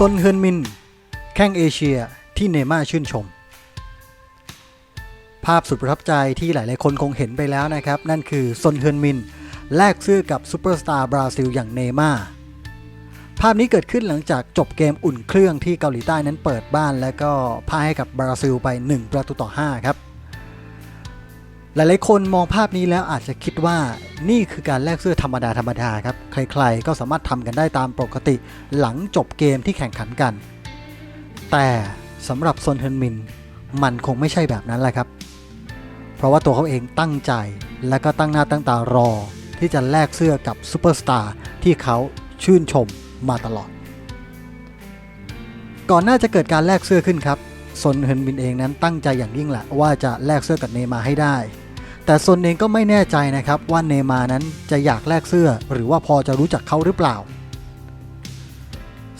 ซนเฮินมิน แข้งเอเชียที่เนย์ม่าชื่นชม ภาพสุดประทับใจที่หลายๆคนคงเห็นไปแล้วนะครับ นั่นคือซนเฮินมิน แลกเสื้อกับซูเปอร์สตาร์บราซิลอย่างเนย์ม่าภาพนี้เกิดขึ้นหลังจากจบเกมอุ่นเครื่องที่เกาหลีใต้นั้นเปิดบ้าน แล้วก็พ่ายให้กับบราซิลไป 1 ประตูต่อ 5 ครับ หลายๆ คนมองภาพนี้แล้วอาจจะคิดว่านี่คือการแลกเสื้อธรรมดาธรรมดาครับ ใครๆ ก็สามารถทำกันได้ตามปกติหลังจบเกมที่แข่งขันกัน แต่สำหรับซนเฮนมิน มันคงไม่ใช่แบบนั้นแหละครับ เพราะว่าตัวเขาเองตั้งใจและก็ตั้งหน้าตั้งตารอ ที่จะแลกเสื้อกับซูเปอร์สตาร์ที่เขาชื่นชมมาตลอด ก่อนหน้าจะเกิดการแลกเสื้อขึ้นครับซนเฮนมินเองนั้นตั้งใจอย่างยิ่งแหละว่าจะแลกเสื้อกับเนย์มาให้ได้ แต่ซนเองก็ไม่แน่ใจนะครับว่าเนมานั้นจะอยากแลกเสื้อ หรือว่าพอจะรู้จักเขาหรือเปล่า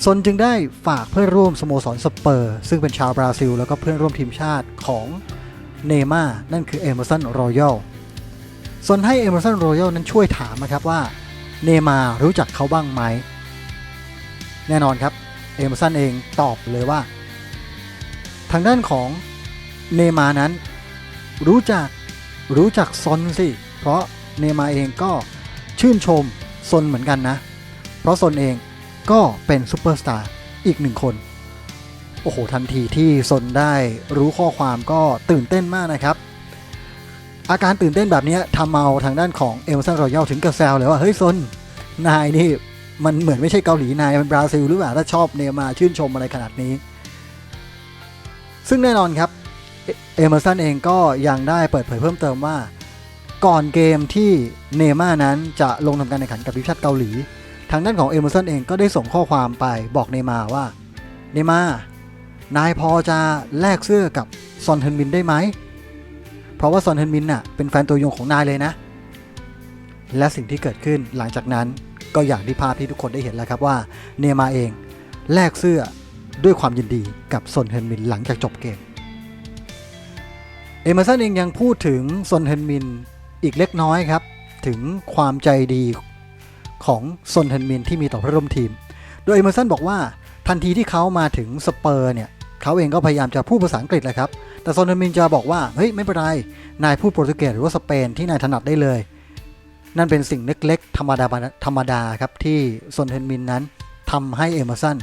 ซนจึงได้ฝากเพื่อนร่วมสโมสรสเปอร์ ซึ่งเป็นชาวบราซิล แล้วก็เพื่อนร่วมทีมชาติของเนย์มานั่นคือเอเมอร์สันรอยัลซนให้เอเมอร์สันรอยัลนั้นช่วยถามนะครับว่าเนมารู้จักเขาบ้างไหม แน่นอนครับเอเมอร์สันเองตอบเลยว่า ทางด้านของเนมานั้นรู้จัก รู้จักซนสิ เพราะเนมาเองก็ชื่นชมซนเหมือนกันนะ เพราะซนเองก็เป็นซูเปอร์สตาร์อีกหนึ่งคน โอ้โห ทันทีที่ซนได้รู้ข้อความก็ตื่นเต้นมากนะครับ อาการตื่นเต้นแบบนี้ทำเอาทางด้านของเอลซันรอยัลถึงกระแซวเลยว่า เฮ้ยซน นายนี่มันเหมือนไม่ใช่เกาหลีนายมันบราซิลหรือเปล่าถ้าชอบเนมาชื่นชมอะไรขนาดนี้ ซึ่งแน่นอนครับ เอเมอร์สันเองก็ยังได้เปิดเผยเพิ่มเติมว่า ก่อนเกมที่เนย์ม่าร์นั้นจะลงทำการแข่งขันกับทีมชาติเกาหลี ทางด้านของเอเมอร์สันเองก็ได้ส่งข้อความไปบอกเนย์มาว่า เนย์มานายพอจะแลกเสื้อกับซอนเฮนมินได้ไหม เพราะว่าซอนเฮนมินน่ะเป็นแฟนตัวยงของนายเลยนะ และสิ่งที่เกิดขึ้นหลังจากนั้นก็อย่างที่ภาพที่ทุกคนได้เห็นแล้วครับว่า เนย์มาเองแลกเสื้อด้วยความยินดีกับซอนเฮนมินหลังจากจบเกม เอเมอร์สันเองยังพูดถึงซนเฮนมินอีกเล็กน้อยครับ ถึงความใจดีของซนเฮนมินที่มีต่อพื่อนร่วมทีม โดยเอเมอร์สันบอกว่าทันทีที่เขามาถึงสเปอร์เนี่ยเขาเองก็พยายามจะพูดภาษาอังกฤษแหละครับ แต่ซนเฮนมินจะบอกว่า เฮ้ย ไม่เป็นไร นายพูดโปรตุเกสหรือว่าสเปนที่นายถนัดได้เลย นั่นเป็นสิ่งเล็กๆ ธรรมดาธรรมดาครับที่ซนเฮนมินนั้นทำให้เอเมอร์สัน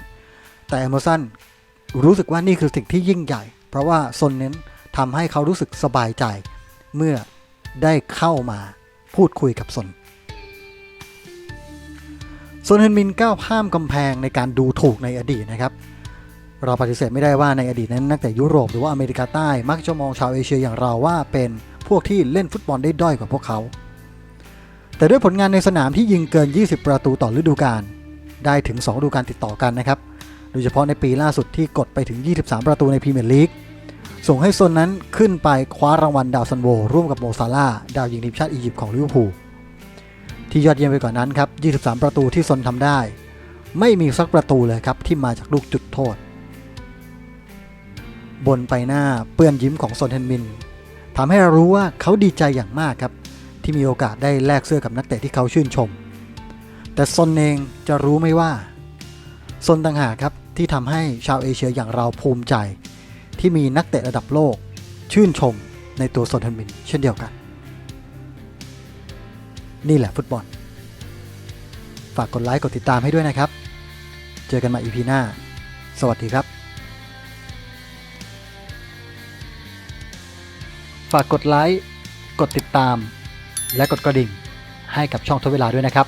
แต่เอเมอร์สันรู้สึกว่านี่คือสิ่งที่ยิ่งใหญ่ เพราะว่าซนเน้น ทำให้เขารู้สึกสบายใจ เมื่อได้เข้ามาพูดคุยกับซนซนเฮนมินก้าวข้ามกำแพงในการดูถูกในอดีตนะครับ เราปฏิเสธไม่ได้ว่าในอดีตนั้นนักแต่ยุโรปหรือว่าอเมริกาใต้มักจะมองชาวเอเชียอย่างเราว่าเป็นพวกที่เล่นฟุตบอลได้ด้อยกว่าพวกเขา แต่ด้วยผลงานในสนามที่ยิงเกิน 20 ประตูต่อฤดูกาลได้ถึง2ฤดูกาลติดต่อกันนะครับ โดยเฉพาะในปีล่าสุดที่กดไปถึง 23 ประตูในพรีเมียร์ลีก ส่งให้โซนนั้นขึ้นไปคว้ารางวัลดาวซันโวร่วมกับโมซาลาดาวยิงทีมชาติอียิปต์ของลิเวอร์พูลที่ยอดเยี่ยมไปกว่านั้นครับ 23 ประตูที่ซนทำได้ ไม่มีสักประตูเลยครับที่มาจากลูกจุดโทษ บนไปหน้าเปื้อนยิ้มของซนเฮนมินทำให้เรารู้ว่าเขาดีใจอย่างมากครับ ที่มีโอกาสได้แลกเสื้อกับนักเตะที่เขาชื่นชม แต่ซนเองจะรู้ไหมว่าซนต่างหากครับที่ทำให้ชาวเอเชียอย่างเราภูมิใจ ที่มีนักเตะระดับโลก ชื่นชมในตัวโซนเฮนมิน เช่นเดียวกัน นี่แหละฟุตบอล ฝากกดไลค์กดติดตามให้ด้วยนะครับ เจอกันใหม่ EP หน้า สวัสดีครับฝากกดไลค์ กดติดตาม และกดกระดิ่ง ให้กับช่องทดเวลาด้วยนะครับ